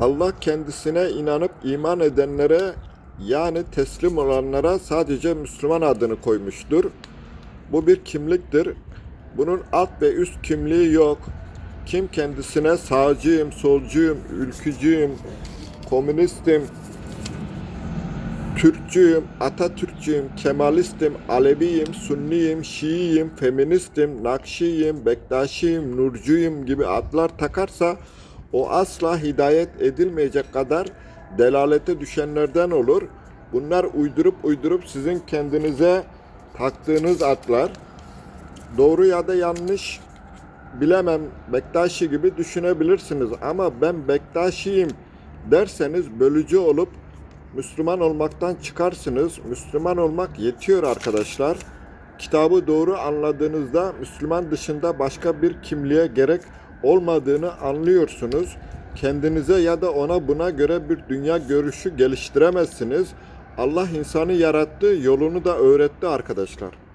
Allah kendisine inanıp iman edenlere yani teslim olanlara sadece Müslüman adını koymuştur. Bu bir kimliktir. Bunun alt ve üst kimliği yok. Kim kendisine sağcıyım, solcuyum, ülkücüyüm, komünistim, Türkçüyüm, Atatürkçüyüm, Kemalistim, Aleviyim, Sunniyim, Şiiyim, Feministim, Nakşiyim, Bektaşiyim, Nurcuyum gibi adlar takarsa o asla hidayet edilmeyecek kadar delalete düşenlerden olur. Bunlar uydurup uydurup sizin kendinize taktığınız adlar. Doğru ya da yanlış bilemem Bektaşi gibi düşünebilirsiniz ama ben Bektaşiyim derseniz bölücü olup Müslüman olmaktan çıkarsınız. Müslüman olmak yetiyor arkadaşlar. Kitabı doğru anladığınızda Müslüman dışında başka bir kimliğe gerek olmadığını anlıyorsunuz. Kendinize ya da ona buna göre bir dünya görüşü geliştiremezsiniz. Allah insanı yarattı, yolunu da öğretti arkadaşlar.